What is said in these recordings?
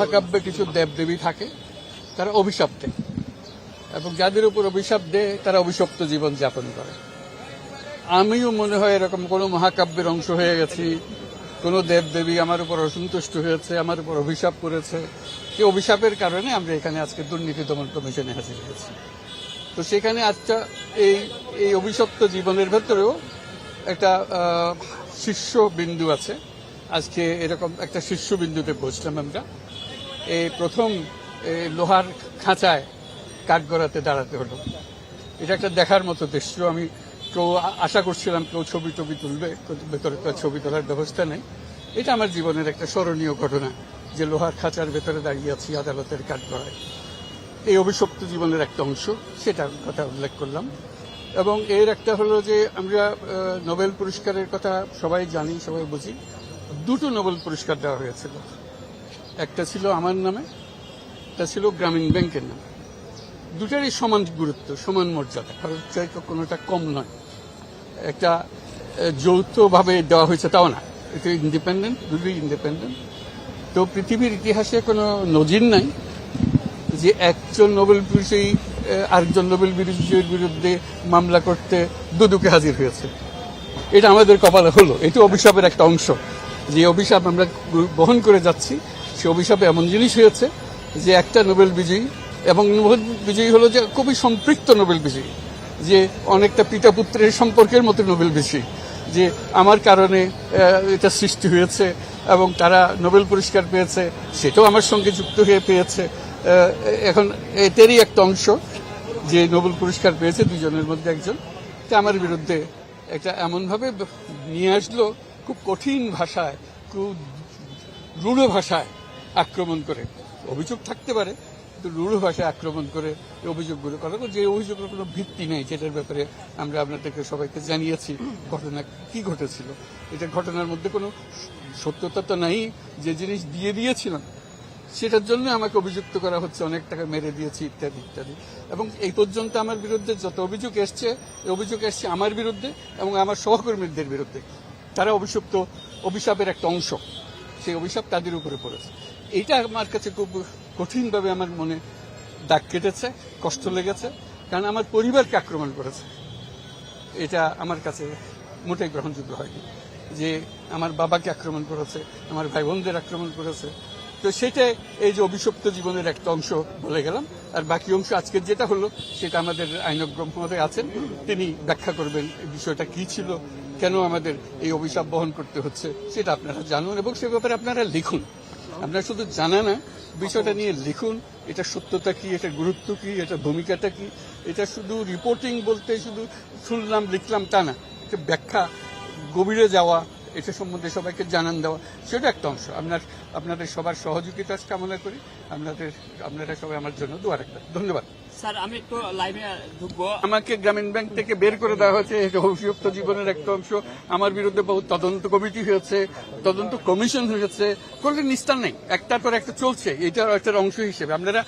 মহাকাব্যে কিছু দেবদেবী থাকে, তারা অভিশাপ দেয়। এবং যাদের উপর অভিশাপ দেয়, তারা অভিশপ্ত জীবন যাপন করে। আমিও মনে হয় এরকম কোনো মহাকাব্যের অংশ হয়ে গেছি। কোনো দেবদেবী আমার উপর অসন্তুষ্ট হয়েছে, আমার উপর অভিশাপ করেছে। এই অভিশাপের কারণে আমরা এখানে আজকে দুর্নীতি দমন কমিশনে হাজির হয়েছি। তো সেখানে আজটা এই এই অভিশপ্ত জীবনের ভেতরেও একটা শীর্ষ বিন্দু আছে। আজকে এরকম একটা শীর্ষ বিন্দুতে পৌঁছলাম আমরা। এই প্রথম লোহার খাঁচায় কাঠগড়াতে দাঁড়াতে হলো। এটা একটা দেখার মতো দৃশ্য। আমি কেউ আশা করছিলাম কেউ ছবি টবি তুলবে ভেতরে তো ছবি তোলার ব্যবস্থা নেই। এটা আমার জীবনের একটা স্মরণীয় ঘটনা, যে লোহার খাঁচার ভেতরে দাঁড়িয়ে আছি আদালতের কাঠগড়ায় এই অভিশপ্ত জীবনের একটা অংশ, সেটার কথা উল্লেখ করলাম। এবং এর একটা হলো যে, আমরা নোবেল পুরস্কারের কথা সবাই জানি, সবাই বুঝি। দুটো নোবেল পুরস্কার দেওয়া হয়েছিল। একটা ছিল আমার নামে, একটা ছিল গ্রামীণ ব্যাংকের নামে। দুটারই সমান গুরুত্ব, সমান মর্যাদা। কারোর চাইতে কোনোটা কম নয়। একটা যৌথভাবে দেওয়া হয়েছে তাও না। এটা ইন্ডিপেন্ডেন্ট দুটোই ইন্ডিপেন্ডেন্ট তো পৃথিবীর ইতিহাসে কোনো নজির নাই যে একজন নোবেল বিজয়ী আরেকজন নোবেল বিজয়ীর বিরুদ্ধে মামলা করতে দুদুকে হাজির হয়েছে। এটা আমাদের কপালে হলো। এটা অভিশাপের একটা অংশ। যে অভিশাপ আমরা বহন করে যাচ্ছি সে অভিশাপে এমন জিনিস হয়েছে যে একটা নোবেল বিজয়ী এবং নোবেল বিজয়ী হলো যে খুবই সম্পৃক্ত নোবেল বিজয়ী, যে অনেকটা পিতা পুত্রের সম্পর্কের মতো নোবেল বিজয়ী, যে আমার কারণে এটা সৃষ্টি হয়েছে এবং তারা নোবেল পুরস্কার পেয়েছে, সেটাও আমার সঙ্গে যুক্ত হয়ে পেয়েছে। এখন এটারই একটা অংশ যে নোবেল পুরস্কার পেয়েছে, দুজনের মধ্যে একজন। তা আমার বিরুদ্ধে একটা এমনভাবে নিয়ে আসলো খুব কঠিন ভাষায়, খুব রূঢ় ভাষায় আক্রমণ করে। অভিযোগ থাকতে পারে, কিন্তু রূঢ় ভাষায় আক্রমণ করে অভিযোগগুলো করা যে অভিযোগের কোনো ভিত্তি নেই, যেটার ব্যাপারে আমরা আপনাদেরকে সবাইকে জানিয়েছি, ঘটনা কি ঘটেছিল। এটা ঘটনার মধ্যে কোনো সত্যতা তো নাই, যে জিনিস দিয়ে দিয়েছিলাম সেটার জন্য আমাকে অভিযুক্ত করা হচ্ছে, অনেক টাকা মেরে দিয়েছি, ইত্যাদি ইত্যাদি। এবং এই পর্যন্ত আমার বিরুদ্ধে যত অভিযোগ এসছে অভিযোগ এসছে আমার বিরুদ্ধে এবং আমার সহকর্মীদের বিরুদ্ধে। তারা অভিশপ্ত অভিশাপের একটা অংশ, সেই অভিশাপ তাদের উপরে পড়েছে। এটা আমার কাছে খুব কঠিনভাবে আমার মনে দাগ কেটেছে, কষ্ট লেগেছে, কারণ আমার পরিবারকে আক্রমণ করেছে। এটা আমার কাছে মোটেই গ্রহণযোগ্য হয়নি। যে আমার বাবাকে আক্রমণ করেছে, আমার ভাই বোনদের আক্রমণ করেছে। তো সেটা এই যে অভিশপ্ত জীবনের একটা অংশ বলে গেলাম। আর বাকি অংশ আজকের যেটা হলো, সেটা আমাদের আইনজ্ঞ মহোদয় আছেন, তিনি ব্যাখ্যা করবেন এই বিষয়টা কি ছিল, কেন আমাদের এই অভিশাপ বহন করতে হচ্ছে, সেটা আপনারা জানুন এবং সে ব্যাপারে আপনারা লিখুন। আপনারা শুধু জানা না, বিষয়টা নিয়ে লিখুন, এটা সত্যতা কি, এটা গুরুত্ব কি, এটা ভূমিকাটা কি, এটা শুধু রিপোর্টিং বলতে শুধু শুনলাম, লিখলাম তা না, এটা ব্যাখ্যা, গভীরে যাওয়া, এটা সম্বন্ধে সবাইকে জানান দেওয়া, সেটা একটা অংশ। আপনার, আপনাদের সবার সহযোগিতা কামনা করি, আপনাদের, আপনারা সবাই আমার জন্য দোয়া রাখবেন। ধন্যবাদ। আমাকে গ্রামীণ ব্যাংক থেকে বের করে দেওয়া হয়েছে এটা অভিযুক্ত জীবনের একটা অংশ। আমার বিরুদ্ধে বহু তদন্ত কমিটি হয়েছে, তদন্ত কমিশন হয়েছে, কোনো নিস্তার নেই। একটার পর একটা চলছে, এটার একটা অংশ হিসেবে। আপনারা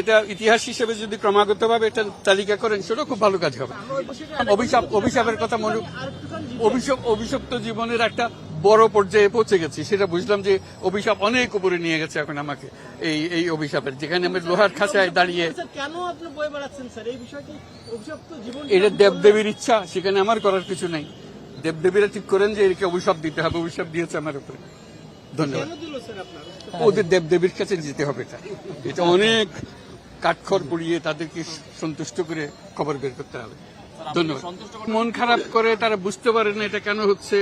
এটা ইতিহাস হিসেবে যদি ক্রমাগতভাবে এটা তালিকা করেন, সেটাও খুব ভালো কাজ হবে। অভিশাপ অভিশাপের কথা মনে অভিশাপ অভিশপ্ত জীবনের একটা বড় পর্যায়ে পৌঁছে গেছি। সেটা বুঝলাম যে অভিশাপ অনেক উপরে নিয়ে গেছে এখন আমাকে এই এই অভিশাপের। যেখানে আমি লোহার খাঁচায় দাঁড়িয়ে কেন আপনি বয়ে বেড়াচ্ছেন স্যার? এই বিষয়টি এটা দেবদেবীর ইচ্ছা সেখানে আমার করার কিছু নাই। দেবদেবীরা ঠিক করেন যে একে অভিশাপ দিতে হবে অভিশাপ দিয়েছে আমার উপরে। ধন্যবাদ। ওদের দেবদেবীর কাছে যেতে হবে এটা। এটা অনেক কাঠখড় পুড়িয়ে তাদেরকে সন্তুষ্ট করে খবর বের করতে হবে। ধন্যবাদ। মন খারাপ করে তারা বুঝতে পারে না এটা কেন হচ্ছে।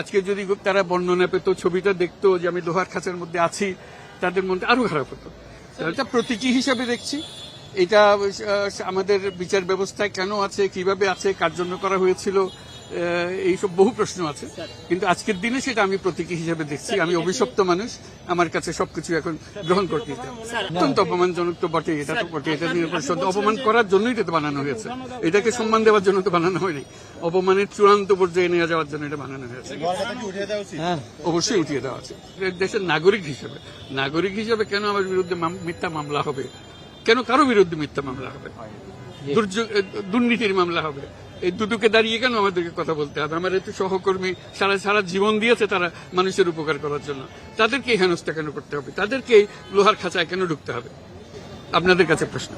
আজকে যদি তারা বর্ণনা পেত ছবিটা দেখতো যে আমি লোহার খাঁচার মধ্যে আছি তাদের মনটা আরও খারাপ হতো। এটা প্রতীকী হিসাবে দেখছি। এটা আমাদের বিচার ব্যবস্থায় কেন আছে কীভাবে আছে কার জন্য করা হয়েছিল এইসব বহু প্রশ্ন আছে। কিন্তু আজকের দিনে সেটা আমি প্রতীকী হিসেবে দেখছি। আমি অভিশপ্ত মানুষ। আমার কাছে সবকিছু এখন গ্রহণ করতে অত্যন্ত অপমানজনক তো বটে এটা তো বটে এটা নিয়ে অপমান করার জন্যই এটা বানানো হয়েছে। এটাকে সম্মান দেওয়ার জন্য তো বানানো হয়নি। অপমানের চূড়ান্ত পর্যায়ে নিয়ে যাওয়ার জন্য এটা বানানো হয়েছে। অবশ্যই উঠিয়ে দেওয়া আছে। দেশের নাগরিক হিসেবে। নাগরিক হিসেবে কেন আমার বিরুদ্ধে মিথ্যা মামলা হবে? কেন কারও বিরুদ্ধে মিথ্যা মামলা হবে? দুর্নীতির মামলা হবে? এই দুদুকে দাঁড়িয়ে কেন আমাদেরকে কথা বলতে হবে? আমার একটু সহকর্মী সারা সারা জীবন দিয়েছে তারা মানুষের উপকার করার জন্য। তাদেরকে হেনস্থা কেন করতে হবে? তাদেরকে লোহার খাঁচায় কেন ঢুকতে হবে? আপনাদের কাছে প্রশ্ন।